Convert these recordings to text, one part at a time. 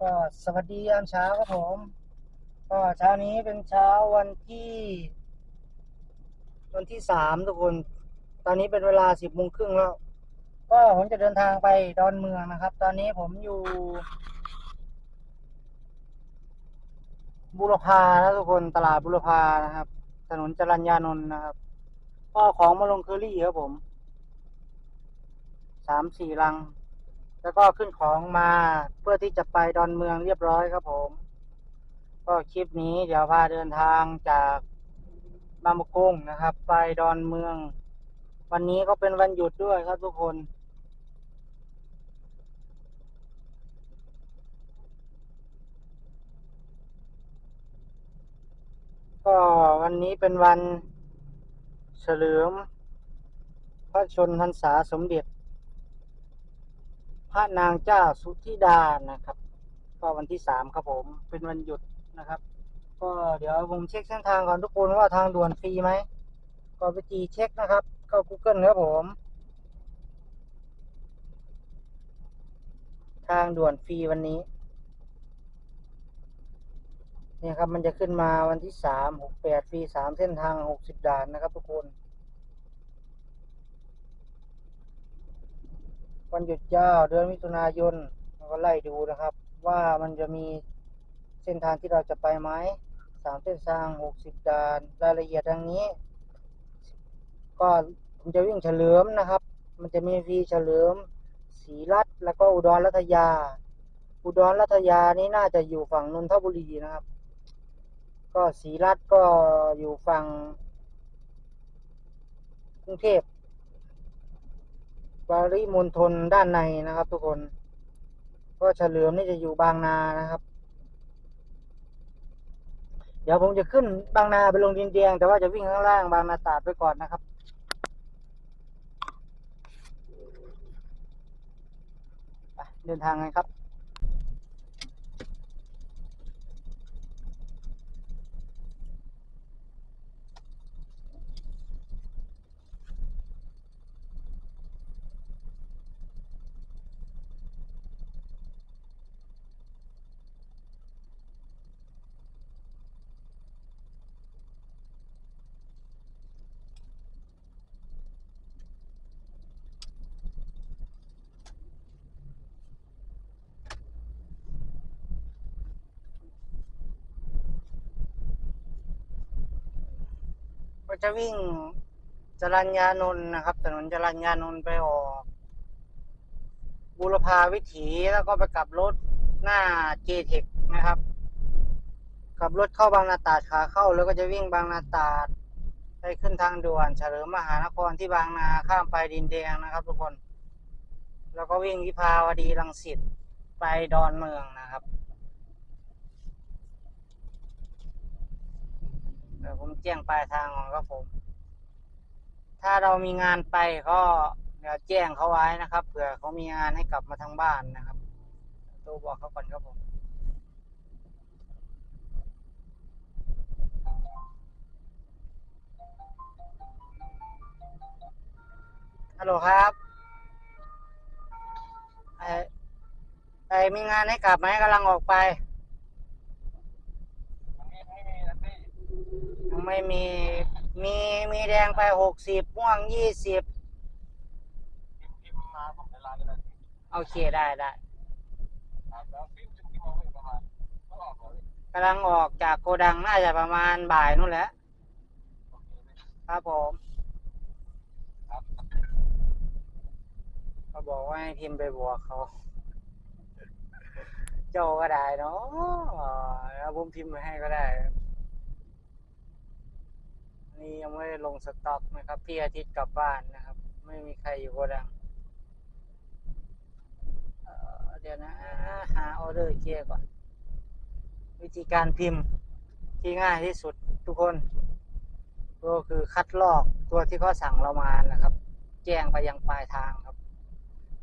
ก็สวัสดียามเช้าครับผม ก็เช้านี้เป็นเช้าวันที่ วันที่สามทุกคน ตอนนี้เป็นเวลาสิบโมงครึ่งแล้ว ก็ผมจะเดินทางไปดอนเมืองนะครับ ตอนนี้ผมอยู่ บุรพาแล้วทุกคนตลาดบุรพานะครับ ถนนจรัญญานนท์นะครับก็ของมาลงเคอรี่ครับผมสามสี่ลัง แล้วก็ขึ้นของมาเพื่อที่จะไปดอนเมืองเรียบร้อยครับผม ก็คลิปนี้เดี๋ยวพาเดินทางจากบางมะกงนะครับ ไปดอนเมือง วันนี้ก็เป็นวันหยุดด้วยครับทุกคนก็วันนี้เป็นวันเฉลิม พระชนพรรษาสมเด็จ พระนางเจ้าสุธิดานะครับ ก็วันที่สามครับผมเป็นวันหยุดนะครับ ก็เดี๋ยวผมเช็คเส้นทางก่อนทุกคนว่าทางด่วนฟรีไหมก็ไปจีเช็คนะครับเข้า Google ครับผม ทางด่วนฟรีวันนี้เนี่ยครับมันจะขึ้นมาวันที่สามหกแปดฟรีสามเส้นทางหกสิบด่านนะครับทุกคน วันหยุดยาวเดือนมิถุนายนเราก็ไล่ดูนะครับ ว่ามันจะมีเส้นทางที่เราจะไปไหมสามเส้นทางหกสิบด่านรายละเอียดดังนี้ ก็ผมจะวิ่งเฉลิมนะครับ มันจะมีฟีเฉลิมศรีรัตน์แล้วก็อุดรรัตยา อุดรรัตยานี่น่าจะอยู่ฝั่งนนทบุรีนะครับ ก็ศรีรัตน์ก็อยู่ฝั่งกรุงเทพ ปริมณฑลด้านในนะครับ ทุกคน ก็เฉลิมนี่จะอยู่บางนานะครับ เดี๋ยวผมจะขึ้นบางนาไปลงดินแดง แต่ว่าจะวิ่งข้างล่างบางนาตราดไปก่อนนะครับเดินทางกันครับ ก็จะวิ่งจรัญญานนท์นะครับ ถนนจรัญญานนท์ไปออกบุรพาวิถีแล้วก็ไปกลับรถหน้าเจเทคนะครับกลับรถเข้าบางนาตาดขาเข้า แล้วก็จะวิ่งบางนาตาดไปขึ้นทางด่วน เฉลิมมหานครที่บางนาข้ามไปดินแดงนะครับ ทุกคน แล้วก็วิ่งวิภาวดีรังสิตไปดอนเมืองนะครับ ดี๋ยวผมแจ้งปลายทางก่อนครับผม ถ้าเรามีงานไปก็เดี๋ยวแจ้งเขาไว้นะครับเผื่อเขามีงานให้กลับมาทางบ้านนะครับโทรบอกเขาก่อนครับผมฮัลโหลครับไอไอมีงานให้กลับไหมกำลังออกไป ยัง ไม่มี มีมีแดงไปหกสิบม่วงยี่สิบโอเคได้ได้กำลังออกจากโกดังน่าจะประมาณบ่ายนู่นแหละครับผมเขาบอกว่าให้พิมพ์ไปบอกเขาเจ้าก็ได้เนาะแล้วผมพิมพ์ไปให้ก็ได้ นี่ยังไม่ได้ลงสต็อกนะครับ พี่อาทิตย์กลับบ้านนะครับ ไม่มีใครอยู่โกดังเเดี๋ยวนะ หาออเดอร์เกียร์ก่อน วิธีการพิมพ์ที่ง่ายที่สุดทุกคน ก็คือคัดลอกตัวที่เขาสั่งเรามานะครับ แจ้งไปยังปลายทางครับ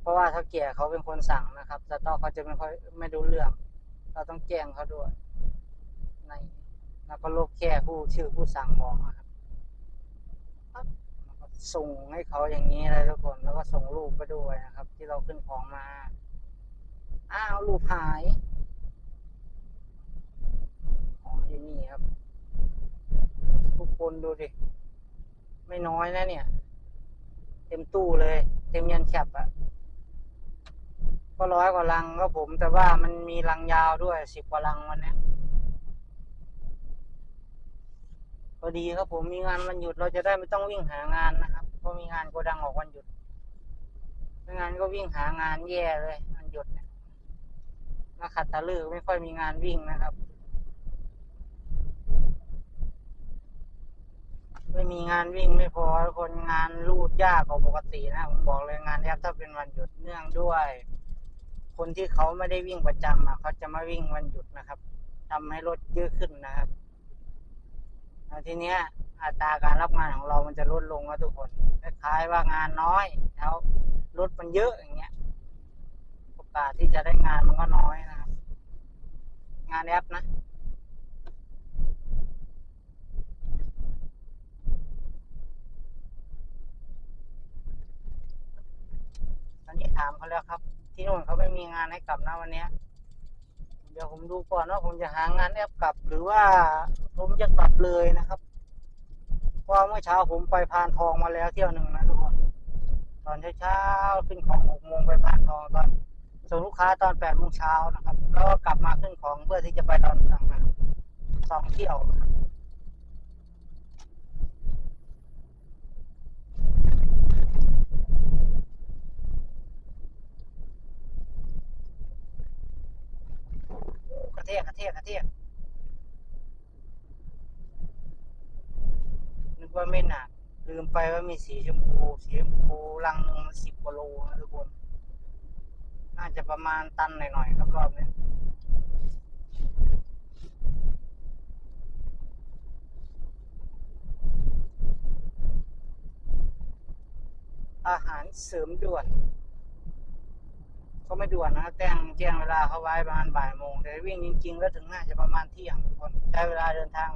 เพราะว่าถ้าเกียร์เขาเป็นคนสั่งนะครับสต็อกเขาจะไม่ค่อยไม่รู้เรื่อง เราต้องแจ้งเขาด้วยในแล้วก็ลบแค่ผู้ชื่อผู้สั่งบอกนะครับ ส่งให้เขาอย่างนี้เลยทุกคนแล้วก็ส่งรูปไปด้วยนะครับ ที่เราขึ้นของมา อ้าวรูปหายอ๋อที่นี่ครับ ทุกคนดูดิ ไม่น้อยนะเนี่ย เต็มตู้เลย เต็มยันแฉบอะก็ร้อยกว่าลังก็ผม แต่ว่ามันมีลังยาวด้วยสิบกว่าลังวันนี้ ก็ดีครับผมมีงานวันหยุดเราจะได้ไม่ต้องวิ่งหางานนะครับเพราะมีงานโกดังออกวันหยุดไม่งั้นก็วิ่งหางานแย่เลยวันหยุดเนี่ยมาขัดตะลือไม่ค่อยมีงานวิ่งนะครับ ไม่มีงานวิ่งไม่พอคนงานรูดยากกว่าปกตินะผมบอกเลยงานแอปถ้าเป็นวันหยุดเนื่องด้วย คนที่เขาไม่ได้วิ่งประจำอะเขาจะมาวิ่งวันหยุดนะครับทำให้รถเยอะขึ้นนะครับ แล้วทีเนี้ยอัตราการรับงานของเรามันจะลดลงนะทุกคนคล้ายๆว่างานน้อย แล้วรถมันเยอะอย่างเงี้ยโอกาสที่จะได้งานมันก็น้อยนะครับงานแอปนะตอนนี้ถามเขาแล้วครับ ที่นู่นเขาไม่มีงานให้กลับนะวันเนี้ย เดี๋ยวผมดูก่อนว่าผมจะหางานแอปกลับ หรือว่าผมจะกลับเลยนะครับเพราะเมื่อเช้าผมไปพานทองมาแล้วเที่ยวหนึ่งนะทุกคนตอนเช้าๆขึ้นของหกโมงไปพานทองตอนส่งลูกค้าตอนแปดโมงเช้านะครับ แล้วก็กลับมาขึ้นของเพื่อที่จะไปตอนกลางวันสองเที่ยว ระเทียกกระเทียกกระเทียกนึกว่าไม่หนัก ลืมไปว่ามีสีชมพู สีชมพูลังนึงสิบกว่าโลนะทุกคน น่าจะประมาณตันหน่อยๆครับรอบนี้อาหารเสริมด่วน ก็ไม่ด่วนนะแจ้งแจ้งเวลาเขาไว้ประมาณบ่ายโมงแต่วิ่งจริงๆแล้วถึงน่าจะประมาณเที่ยงทุกคนใช้เวลาเดินทาง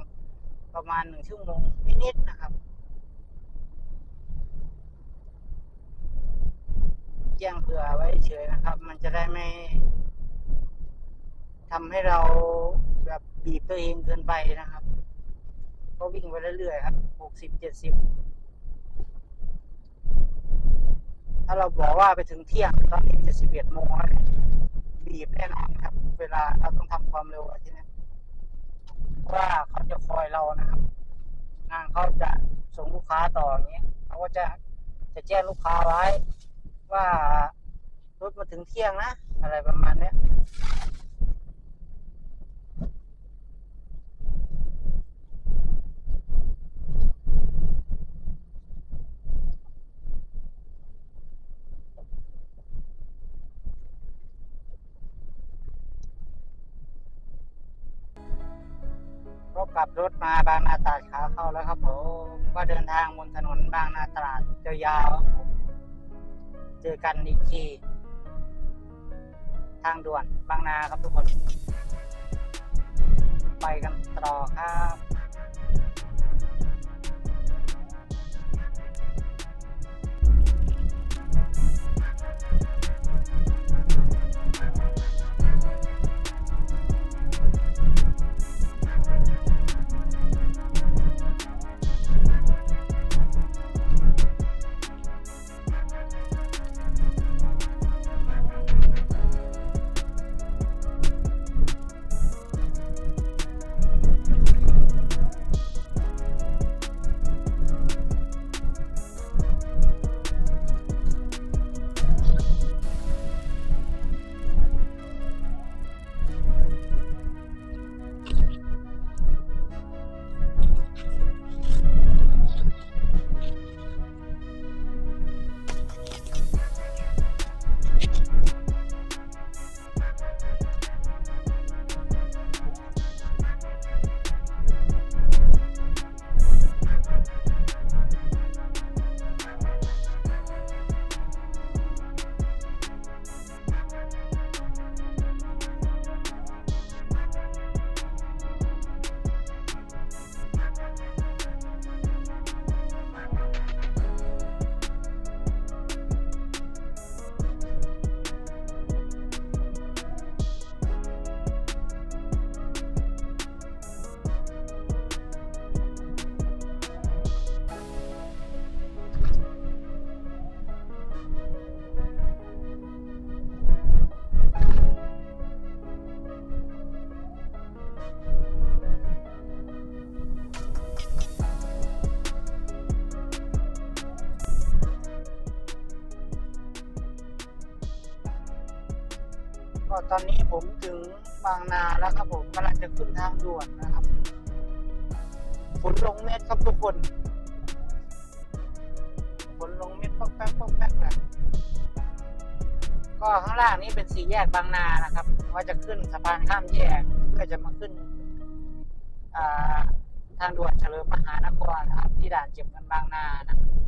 ประมาณหนึ่งชั่วโมงนิดๆนะครับแจ้งเผื่อไว้เฉยนะครับ มันจะได้ไม่ทำให้เราแบบบีบตัวเองเกินไปนะครับ ก็วิ่งไปเรื่อยๆครับหกสิบเจ็ดสิบ ถ้าเราบอกว่าไปถึงเที่ยงตอนนี้จะสิบเอ็ดโมงแล้วบีบแน่นอนครับ เวลาเราต้องทำความเร็วอะทีนี้ว่าเขาจะคอยเรานะครับ งานเขาจะส่งลูกค้าต่ออย่างเงี้ยเขาก็จะจะแจ้งลูกค้าไว้ว่ารถมาถึงเที่ยงนะ อะไรประมาณเนี้ย ลับรถมาบางนาตราดขาเข้าแล้วครับผมก็เดินทางบนถนนบางนาตราดยาวๆครับผมเจอกันอีกทีทางด่วนบางนาครับทุกคน ไปกันต่อครับ ตอนนี้ผมถึงบางนาแล้วครับผมกำลังจะขึ้นทางด่วนนะครับฝนลงเม็ดครับทุกคนฝนลงเม็ดป๊อกแป๊กป๊อกแป๊กแบบก็ข้างล่างนี้เป็นสี่แยกบางนานะครับ ว่าจะขึ้นสะพานข้ามแยกเพื่อจะมาขึ้นทางด่วนเฉลิมมหานครนะครับ ที่ด่านเก็บเงินบางนานะก็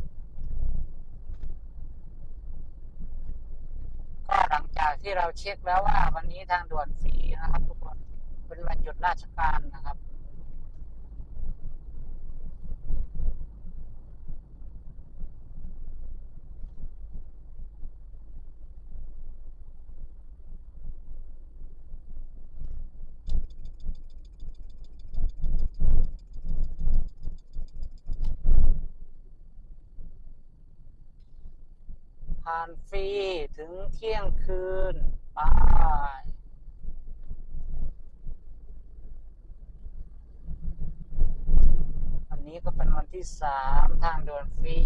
หลังจากที่เราเช็คแล้วว่าวันนี้ทางด่วนฟรีนะครับ ทุกคนเป็นวันหยุดราชการนะครับ ผ่านฟรีถึงเที่ยงคืนไปวันนี้ก็เป็นวันที่สามทางด่วนฟรี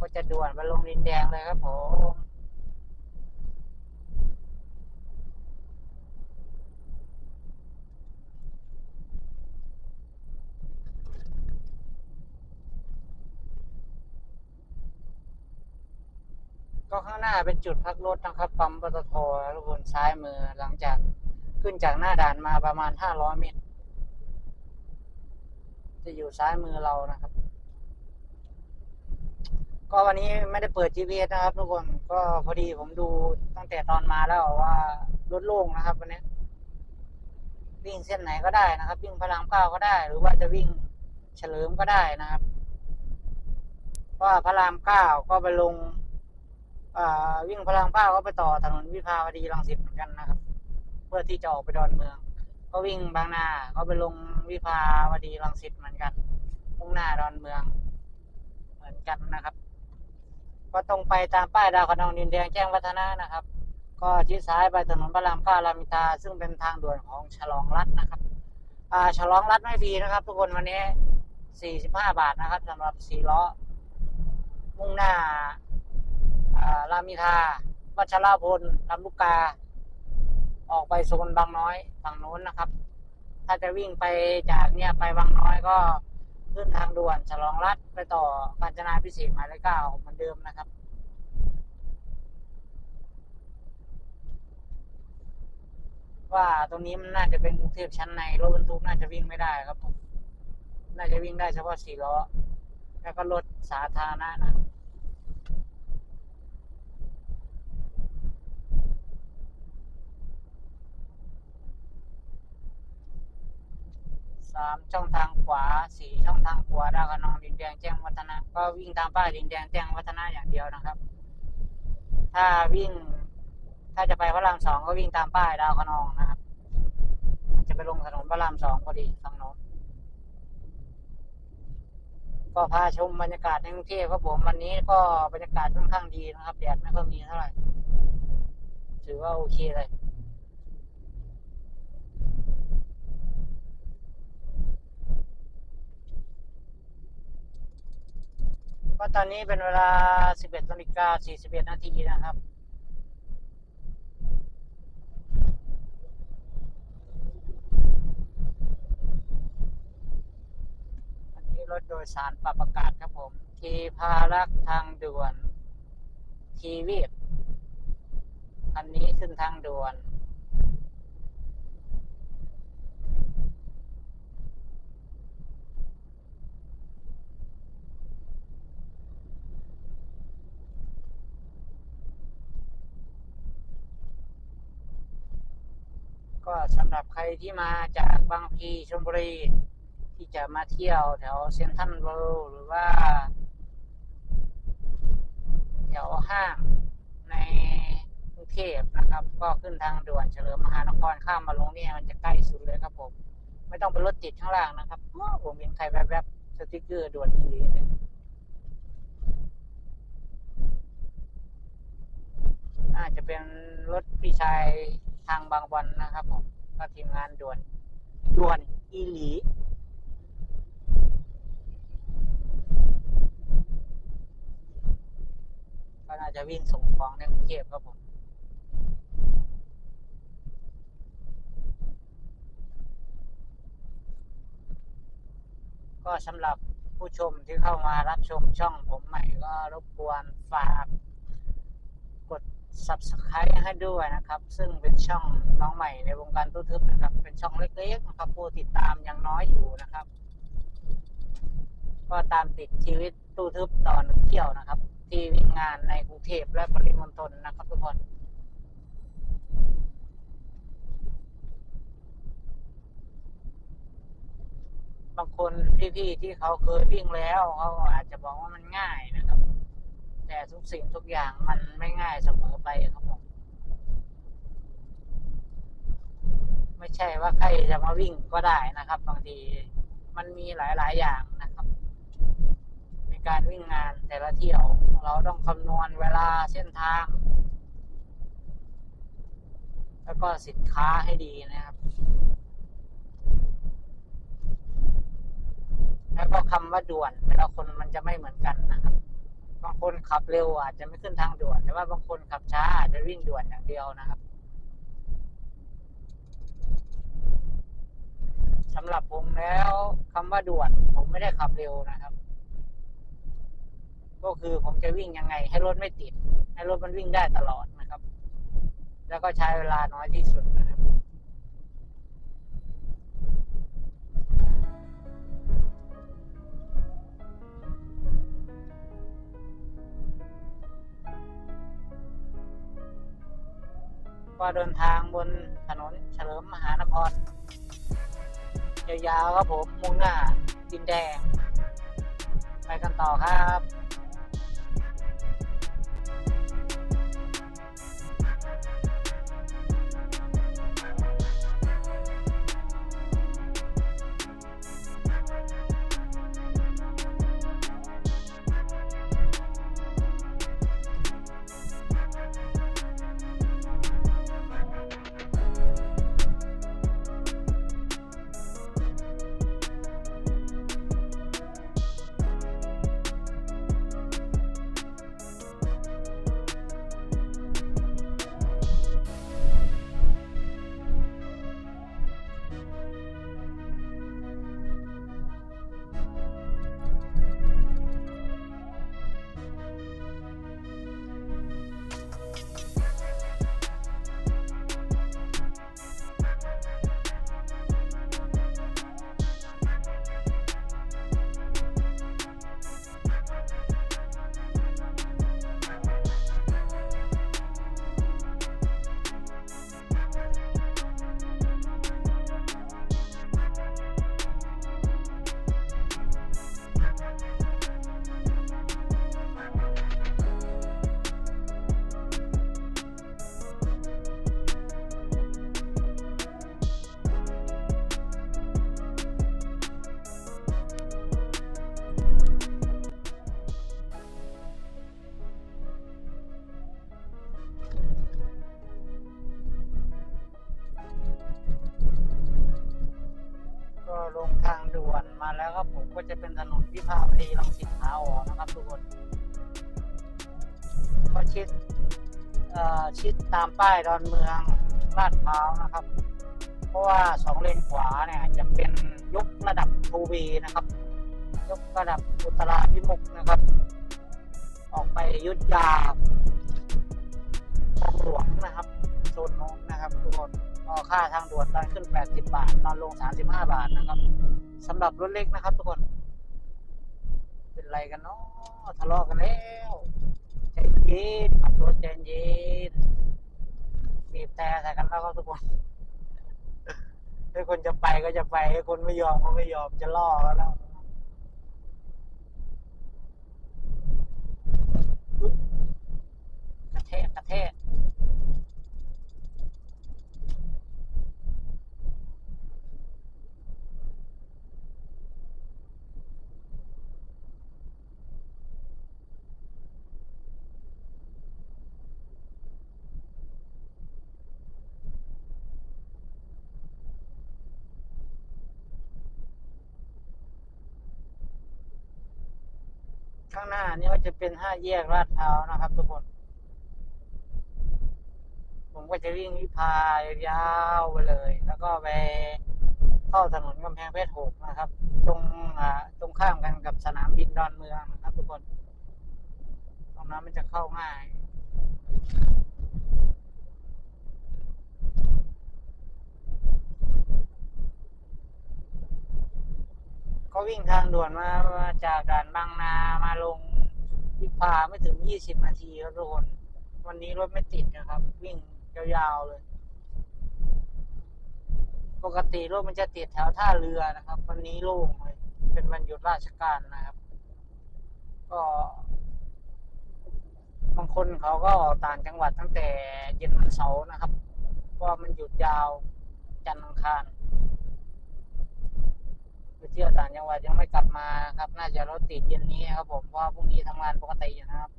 ก็จะด่วนไปลงดินแดงเลยครับผม ก็ข้างหน้า เป็นจุดพักรถนะครับ ปั๊มปตททุกคนซ้ายมือหลังจากขึ้นจากหน้าด่านมาประมาณ500เมตร จะอยู่ซ้ายมือเรานะครับ ก็วันนี้ไม่ได้เปิด GPS นะครับ ทุกคนก็พอดีผมดูตั้งแต่ตอนมาแล้วว่ารถโล่งนะครับ วันนี้ วิ่งเส้นไหนก็ได้นะครับ วิ่งพระรามเก้าก็ได้ หรือว่าจะวิ่งเฉลิมก็ได้นะครับเพราะว่าพระรามเก้าก็ไปลง วิ่งพระรามเก้าก็ไปต่อถนนวิภาวดีรังสิตเหมือนกันนะครับ เพื่อที่จะออกไปดอนเมือง ก็วิ่งบางนาก็ไปลงวิภาวดีรังสิตเหมือนกันมุ่งหน้าดอนเมืองเหมือนกันนะครับ ก็ตรงไปตามป้ายดาวคะนองดินแดงแจ้งวัฒนะนะครับ ก็ชิดซ้ายไปถนนพระรามเก้ารามอินทราซึ่งเป็นทางด่วนของฉลองรัฐนะครับอ่าฉลองรัฐไม่ฟรีนะครับ ทุกคนวันนี้ 45 บาทนะครับสำหรับสี่ล้อมุ่งหน้า รามอินทาวัชรพลลำลูกกา ออกไปโซนบางน้อยฝั่งโน้นนะครับ ถ้าจะวิ่งไปจากเนี่ยไปบางน้อยก็ขึ้นทางด่วนฉลองรัฐไปต่อกาญจนาพิเศษหมายเลขเก้าเหมือนเดิมนะครับ ว่าตรงนี้มันน่าจะเป็นกรุงเทพชั้นในรถบรรทุกน่าจะวิ่งไม่ได้ครับผมน่าจะวิ่งได้เฉพาะสี่ล้อแล้วก็รถสาธารณะนะ สามช่องทางขวาสี่ช่องทางขวาดาวคะนองดินแดงแจ้งวัฒนะ ก็วิ่งตามป้ายดินแดงแจ้งวัฒนะอย่างเดียวนะครับ ถ้าวิ่ง ถ้าจะไปพระรามสองก็วิ่งตามป้ายดาวคะนองนะครับ มันจะไปลงถนนพระรามสองพอดีฝั่งโน้นก็พาชมบรรยากาศในกรุงเทพครับผมวันนี้ก็บรรยากาศค่อนข้างดีนะครับแดดไม่ค่อยมีเท่าไหร่ถือว่าโอเคเลย ก็ตอนนี้เป็นเวลา 11นาฬิกา41 นาทีนะครับ อันนี้รถโดยสารปรับอากาศครับผม ทีพารักทางด่วน ทีวีบอันนี้ขึ้นทางด่วน ก็สำหรับใครที่มาจากบางพลีชลบุรี ที่จะมาเที่ยวแถวเซ็นทรัลเวิลด์หรือว่า แถวห้างในกรุงเทพนะครับ ก็ขึ้นทางด่วนเฉลิมมหานครข้ามมาลงเนี่ยมันจะใกล้สุดเลยครับผม ไม่ต้องไปรถติดข้างล่างนะครับผมเห็นใครแวบๆสติกเกอร์ด่วนอีเนี่ยน่าจะเป็นรถพี่ชาย ทางบางวันนะครับผมก็ทีมงานด่วนด่วนอีหลีก็น่าจะวิ่งส่งของในกรุงเทพครับผมก็สำหรับผู้ชมที่เข้ามารับชมช่องผมใหม่ก็รบกวนฝาก subscribe ให้ด้วยนะครับ ซึ่งเป็นช่องน้องใหม่ในวงการตู้ทึบนะครับ เป็นช่องเล็กๆนะครับผู้ติดตามยังน้อยอยู่นะครับ ก็ตามติดชีวิตตู้ทึบตอนเที่ยวนะครับ ที่วิ่งงานในกรุงเทพและปริมณฑลนะครับทุกคนบางคนพี่ๆที่เขาเคยวิ่งแล้วเขาอาจจะบอกว่ามันง่ายนะครับ แต่ทุกสิ่งทุกอย่างมันไม่ง่ายเสมอไปครับผม ไม่ใช่ว่าใครจะมาวิ่งก็ได้นะครับ บางทีมันมีหลาย ๆ อย่างนะครับ ในการวิ่งงานแต่ละเที่ยวเราต้องคำนวณเวลาเส้นทาง แล้วก็สินค้าให้ดีนะครับแล้วก็คำว่าด่วนแต่ละคนมันจะไม่เหมือนกันนะครับ บางคนขับเร็วอาจจะไม่ขึ้นทางด่วน แต่ว่าบางคนขับช้าอาจจะวิ่งด่วนอย่างเดียวนะครับสำหรับผมแล้วคำว่าด่วน ผมไม่ได้ขับเร็วนะครับ ก็คือผมจะวิ่งยังไง ให้รถไม่ติด ให้รถมันวิ่งได้ตลอดนะครับ แล้วก็ใช้เวลาน้อยที่สุดนะครับ ก็เดินทางบนถนนเฉลิมมหานคร ยาวๆครับผมมุ่งหน้าดินแดง ไปกันต่อครับ ป้ายดอนเมืองลาดพร้าวนะครับ เพราะว่าสองเลนขวาเนี่ยจะเป็นยกระดับทูวีนะครับ ยกระดับอุตราพิมุกนะครับ ออกไปยุทธยาคลองหลวงนะครับโซนน้นนะครับทุกคนก็ค่าทางด่วนตอนขึ้น 80 บาท ตอนลง 35 บาทนะครับสำหรับรถเล็กนะครับ ทุกคน เป็นไรกันเนาะทะเลาะกันแล้วใจเย็นขับรถใจเย็น บีบแต่ใส่กันแล้วก็ทุกคนถ้าคนจะไปก็จะไปถ้าคนไม่ยอมก็ไม่ยอมจะล่อก็แล้วกระแทกกระแทก น้านี่ก็จะเป็นห้าแยกลาดพร้าวนะครับทุกคน ผมก็จะวิ่งวิภายาวไปเลย แล้วก็ไปเข้าถนนกำแพงเพชรหกนะครับ ตรงอ่าตรงข้ามกันกับสนามบินดอนเมืองนะครับ ทุกคน ตรงนั้นมันจะเข้าง่ายก็วิ่งทางด่วนมามาจากด่านบางนามาลง วิภาไม่ถึง20นาทีครับทุกคน วันนี้รถไม่ติดนะครับ วิ่งยาวๆเลย ปกติรถมันจะติดแถวท่าเรือนะครับ วันนี้โล่งเลย เป็นวันหยุดราชการนะครับ ก็บางคนเขาก็ออกต่างจังหวัดตั้งแต่เย็นวันเสาร์นะครับเพราะมันหยุดยาวจันทร์อังคารไปเที่ยวต่าง จังหวัดยังไม่กลับมาครับ น่าจะรถติดเย็นนี้ครับผมเพราะพรุ่งนี้ทำงานปกติอยู่นะครับ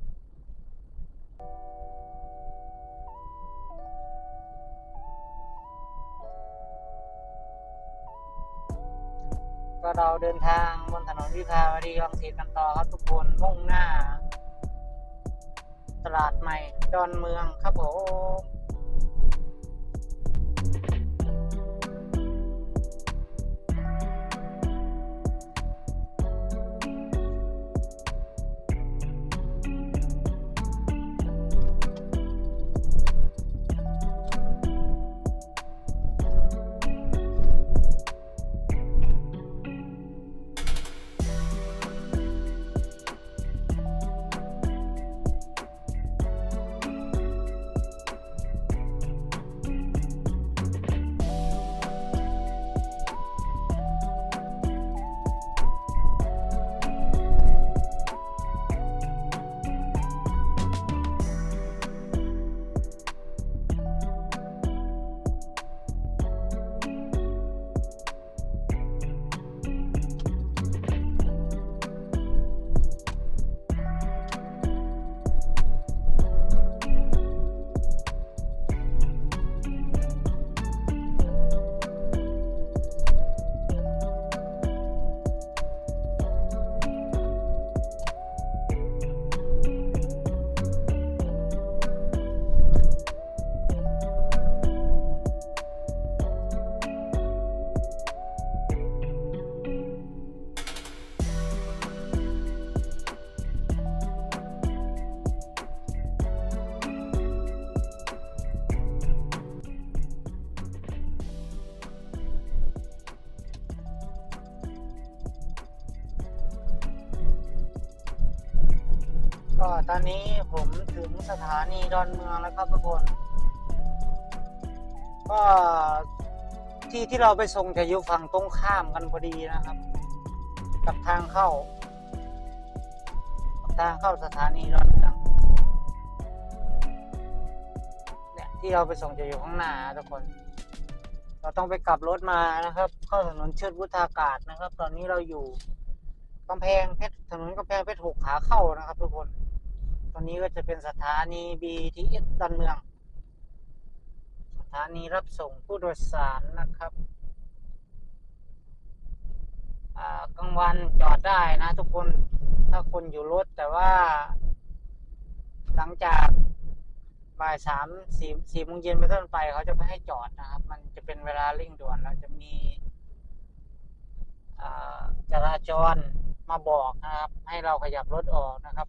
ก็เราเดินทางบนถนนวิภาวดีรังสิตกันต่อครับทุกคนมุ่งหน้า ตลาดใหม่ ดอนเมืองครับผม ตอนนี้ผมถึงสถานีดอนเมืองแล้วครับทุกคน ก็ที่ที่เราไปส่งจะอยู่ฝั่งตรงข้ามกันพอดีนะครับ กับทางเข้า ทางเข้าสถานีดอนเมืองเนี่ยที่เราไปส่งจะอยู่ข้างหน้าทุกคน เราต้องไปกลับรถมานะครับ เข้าถนนเชิดวุฒากาศนะครับ ตอนนี้เราอยู่กำแพงเพชรถนนกำแพงเพชรหกขาเข้านะครับทุกคน อนนี้ก็จะเป็นสถานี BTS ดอนเมือง สถานีรับส่งผู้โดยสารนะครับกลางวันจอดได้นะทุกคน ถ้าคนอยู่รถแต่ว่า หลังจากบ่ายสามสี่สี่โมงเย็นไปต้นไปเขาจะไม่ให้จอดนะครับ มันจะเป็นเวลาเร่งด่วนแล้วจะมีจราจรมาบอกนะครับ ให้เราขยับรถออกนะครับ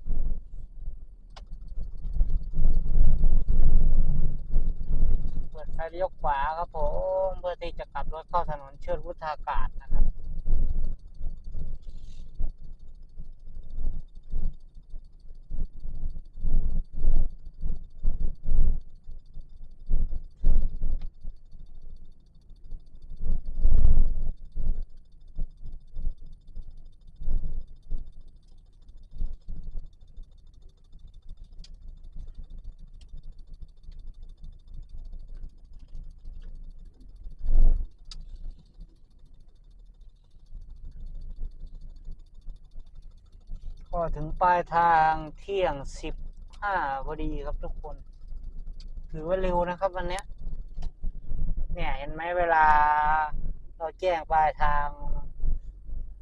เปิดไฟเลี้ยวขวาครับผมเพื่อที่จะกลับรถเข้าถนนเชิดวุฒากาศนะครับ ก็ถึงปลายทางเที่ยงสิบห้าพอดีครับทุกคน ถือว่าเร็วนะครับวันนี้เนี่ยเห็นไหมเวลา เราแจ้งปลายทาง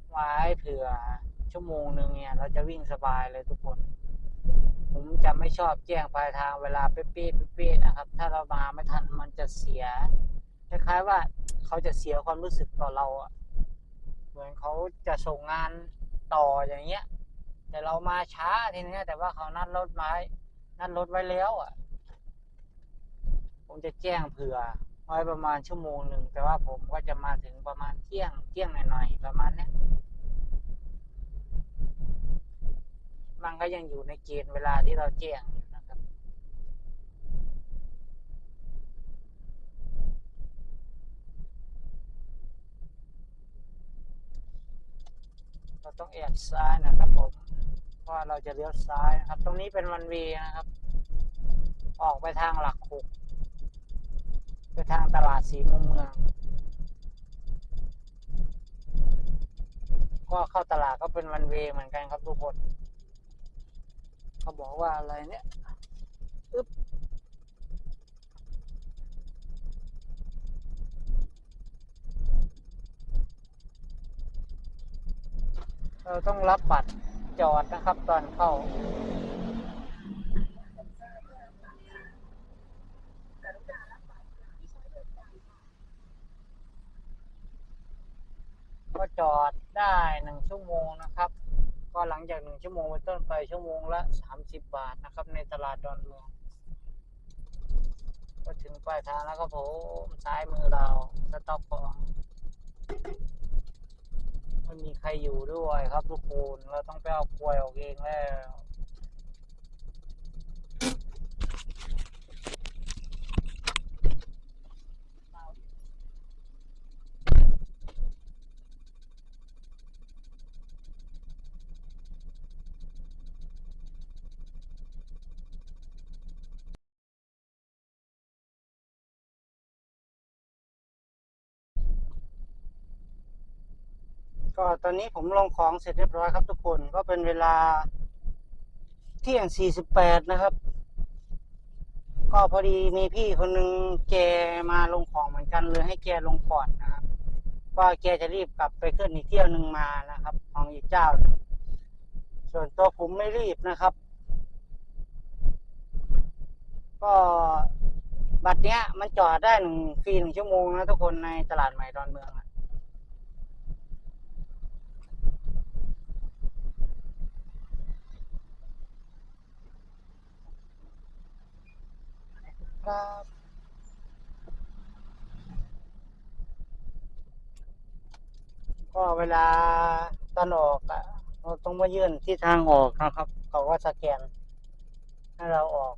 ไว้เผื่อชั่วโมงหนึ่งเนี่ย เราจะวิ่งสบายเลยทุกคน ผมจะไม่ชอบแจ้งปลายทางเวลาเป๊ะๆเป๊ะๆนะครับ ถ้าเรามาไม่ทันมันจะเสียคล้ายๆว่าเขาจะเสียความรู้สึกต่อเราอะเหมือนเขาจะส่งงานต่ออย่างเงี้ย แต่เรามาช้าทีนี้แต่ว่าเขานัดรถไม้นัดรถไว้แล้วอะ ผมจะแจ้งเผื่อไว้ประมาณชั่วโมงหนึ่งแต่ว่าผมก็จะมาถึงประมาณเที่ยงเที่ยงหน่อยๆประมาณเนี้ยมันก็ยังอยู่ในเกณฑ์เวลาที่เราแจ้งอยู่นะครับ เราต้องแอบซ้ายนะครับผม ว่าเราจะเลี้ยวซ้ายนะครับ ตรงนี้เป็นวันวย์นะครับ ออกไปทางหลักหกไปทางตลาดสีมุมเมือง ก็เข้าตลาดก็เป็นวันวย์เหมือนกันครับทุกคนเขาบอกว่าอะไรเนี่ยอึ๊บเราต้องรับบัตร จอดนะครับ ตอนเข้า ก็จอดได้หนึ่งชั่วโมงนะครับ ก็หลังจากหนึ่งชั่วโมงเป็นต้นไปชั่วโมงละสามสิบบาทนะครับ ในตลาดดอนเมืองก็ถึงปลายทางแล้วก็ผมซ้ายมือเราสต็อก่อน ไม่มีใครอยู่ด้วยครับทุกคน เราต้องไปเอากลวยออกเองแล้ว ก็ตอนนี้ผมลงของเสร็จเรียบร้อยครับทุกคน ก็เป็นเวลาเที่ยงสี่สิบแปดนะครับ ก็พอดีมีพี่คนหนึ่งแกมาลงของเหมือนกันเลยให้แกลงก่อนนะครับว่าแกจะรีบกลับไปขึ้นอีกเที่ยวหนึ่งมานะครับ ของอีกเจ้า ส่วนตัวผมไม่รีบนะครับ ก็บัตรเนี้ยมันจอดได้หนึ่งฟรีหนึ่งชั่วโมงนะทุกคนในตลาดใหม่ดอนเมือง ครับก็เวลาตอนออกอะเราต้องมายื่นที่ทางออกนะครับเขาก็สแกนให้เราออก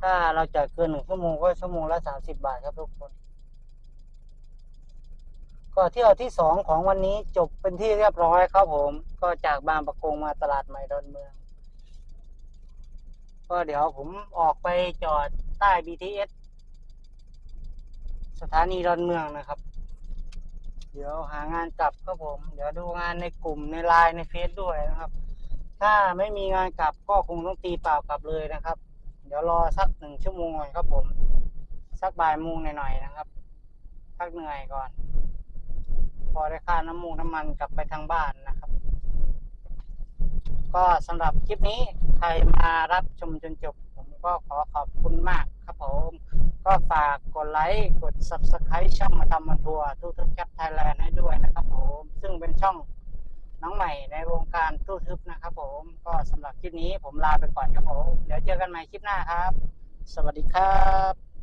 ถ้าเราจ่ายเกินหนึ่งชั่วโมงก็ชั่วโมงละสามสิบบาทครับทุกคน ก็เที่ยวที่สองของวันนี้จบเป็นที่เรียบร้อยครับผม ก็จากบางประกงมาตลาดใหม่ดอนเมือง ก็เดี๋ยวผมออกไปจอดใต้ BTS สถานีดอนเมืองนะครับ เดี๋ยวหางานกลับครับผม เดี๋ยวดูงานในกลุ่มในไลน์ในเฟซด้วยนะครับ ถ้าไม่มีงานกลับก็คงต้องตีเปล่ากลับเลยนะครับ เดี๋ยวรอสักหนึ่งชั่วโมงก่อนครับผม สักบ่ายโมงหน่อยๆนะครับพักเหนื่อยก่อน พอได้ค่าน้ำมูกน้ำมันกลับไปทางบ้านนะครับ ก็สำหรับคลิปนี้ใครมารับชมจนจบ ผมก็ขอขอบคุณมากครับผม ก็ฝากกดไลค์กด Subscribe ช่องมาทำมันทัวร์ทูทึบแคปไทยแลนด์ให้ด้วยนะครับผม ซึ่งเป็นช่องน้องใหม่ในวงการตู้ทึบนะครับผม ก็สำหรับคลิปนี้ผมลาไปก่อนครับผม เดี๋ยวเจอกันใหม่คลิปหน้าครับ สวัสดีครับ